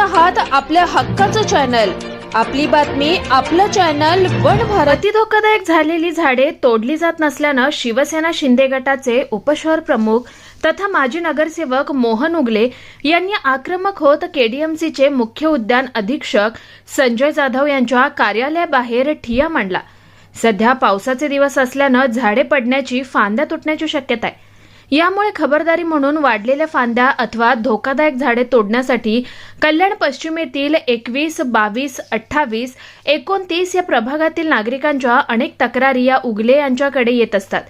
आहात आपल्या हक्काचं चॅनल आपली बातमी आपलं चॅनल वन भारती. धोकादायक झालेली झाडे तोडली जात नसल्यानं शिवसेना शिंदे गटाचे उपशहर प्रमुख तथा माजी नगरसेवक मोहन उगले यांनी आक्रमक होत केडीएमसीचे मुख्य उद्यान अधीक्षक संजय जाधव यांच्या कार्यालयाबाहेर ठिया मांडला. सध्या पावसाचे दिवस असल्यानं झाडे पडण्याची फांद्या तुटण्याची शक्यता आहे. यामुळे खबरदारी म्हणून वाढलेल्या फांद्या अथवा धोकादायक झाडे तोडण्यासाठी कल्याण पश्चिमेतील एकवीस बावीस अठ्ठावीस एकोणतीस या प्रभागातील नागरिकांच्या अनेक तक्रारी या उगले यांच्याकडे येत असतात.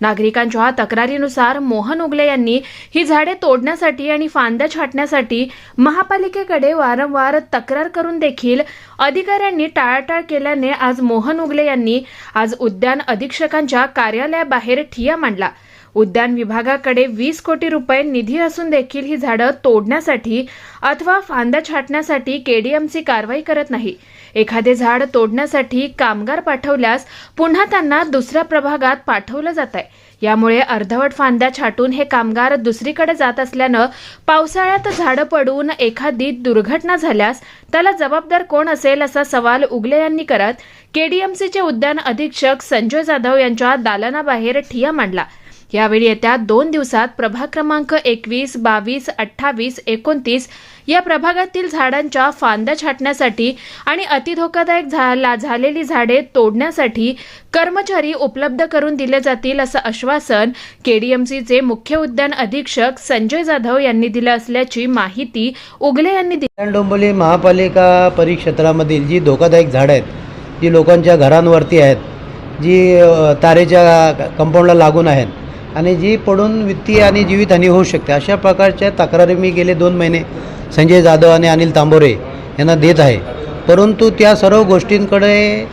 नागरिकांच्या तक्रारीनुसार मोहन उगले यांनी ही झाडे तोडण्यासाठी आणि फांद्या छाटण्यासाठी महापालिकेकडे वारंवार तक्रार करून देखील अधिकाऱ्यांनी टाळाटाळ केल्याने आज मोहन उगले यांनी आज उद्यान अधीक्षकांच्या कार्यालयाबाहेर ठिया मांडला. उद्यान विभागाकडे वीस कोटी रुपये निधी असून देखील ही झाडं तोडण्यासाठी अथवा फांद्या छाटण्यासाठी केडीएमसी कारवाई करत नाही. एखादे झाड तोडण्यासाठी कामगार पाठवल्यास पुन्हा त्यांना दुसऱ्या प्रभागात पाठवलं जात आहे यामुळे अर्धवट फांद्या छाटून हे कामगार दुसरीकडे जात असल्यानं पावसाळ्यात झाडं पडून एखादी दुर्घटना झाल्यास त्याला जबाबदार कोण असेल असा सवाल उगले यांनी करत केडीएमसीचे उद्यान अधीक्षक संजय जाधव यांच्या दालनाबाहेर ठिया मांडला. यावेळी येत्या दोन दिवसात प्रभाग क्रमांक एकवीस बावीस अठ्ठावीस एकोणतीस या प्रभागातील झाडांच्या फांद्या छाटण्यासाठी आणि अतिधोकादायक झाला झालेली झाडे तोडण्यासाठी कर्मचारी उपलब्ध करून दिले जातील असं आश्वासन केडीएमसीचे मुख्य उद्यान अधीक्षक संजय जाधव यांनी दिलं असल्याची माहिती उगले यांनी दिली. डोंबोली महापालिका परिक्षेत्रामधील जी धोकादायक झाडं आहेत जी लोकांच्या घरांवरती आहेत जी तारेच्या कंपाऊंडला लागून आहेत आणि जी पडून वित्तीय आणि जीवितहानी होऊ शकते अशा प्रकारच्या तक्रारी मी गेले दोन महिने संजय जाधव आणि अनिल तांबोरे यांना देत आहे. परंतु त्या सर्व गोष्टींकडे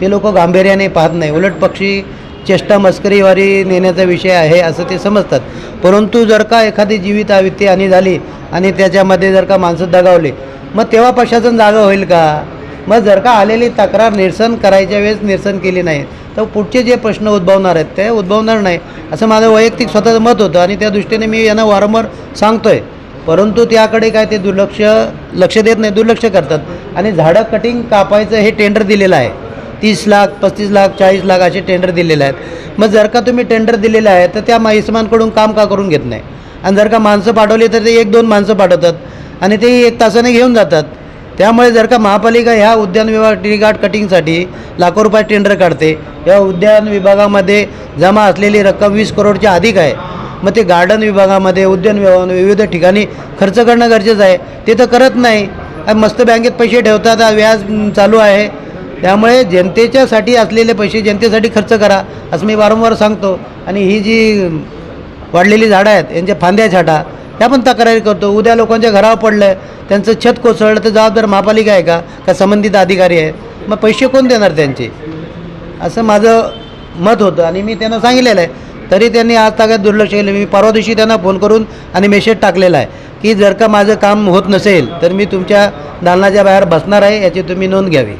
ते लोक गांभीर्याने पाहत नाही. उलट पक्षी चेष्टा मस्करीवारी नेण्याचा विषय आहे असं ते समजतात. परंतु जर का एखादी जीवित वित्तीय हानी झाली आणि त्याच्यामध्ये जर का माणसं दगावले मग तेव्हा प्रशासन जागा होईल का? मग जर का आलेली तक्रार निरसन करायच्या वेळेस निरसन केली नाही तर पुढचे जे प्रश्न उद्भवणार आहेत ते उद्भवणार नाही असं माझं वैयक्तिक स्वतःचं मत होतं आणि त्या दृष्टीने मी यांना वारंवार सांगतो आहे परंतु त्याकडे काय ते दुर्लक्ष लक्ष देत नाही दुर्लक्ष करतात. आणि झाडं कटिंग कापायचं हे टेंडर दिलेलं आहे. तीस लाख पस्तीस लाख चाळीस लाख असे टेंडर दिलेले आहेत. मग जर का तुम्ही टेंडर दिलेलं आहे तर त्या इसमांकडून काम का करून घेत नाही? आणि जर का माणसं पाठवली तर ते एक दोन माणसं पाठवतात आणि ते एक तासाने घेऊन जातात. त्यामुळे जर का महापालिका ह्या उद्यान विभाग टी गार्ड कटिंगसाठी लाखो रुपये टेंडर काढते. या उद्यान विभागामध्ये जमा असलेली रक्कम वीस करोडच्या अधिक आहे. मग ते गार्डन विभागामध्ये उद्यान विभागामध्ये विविध ठिकाणी खर्च करणं गरजेचं आहे. ते तर करत नाही. मस्त बँकेत पैसे ठेवतात व्याज चालू आहे. त्यामुळे जनतेच्यासाठी असलेले पैसे जनतेसाठी खर्च करा असं मी वारंवार सांगतो. आणि ही जी वाढलेली झाडं आहेत यांच्या फांद्या छाटा त्या पण तक्रारी करतो. उद्या लोकांच्या घरावर पडलं त्यांचं छत कोसळलं तर जबाबदार महापालिका आहे का? का संबंधित अधिकारी आहेत मग पैसे कोण देणार त्यांचे? असं माझं मत होतं आणि मी त्यांना सांगितलेलं आहे. तरी त्यांनी आज तागात दुर्लक्ष केलं. मी परवा दिवशी त्यांना फोन करून आणि मेसेज टाकलेला आहे की जर का माझं काम होत नसेल तर मी तुमच्या दालनाच्या बाहेर बसणार आहे याची तुम्ही नोंद घ्यावी.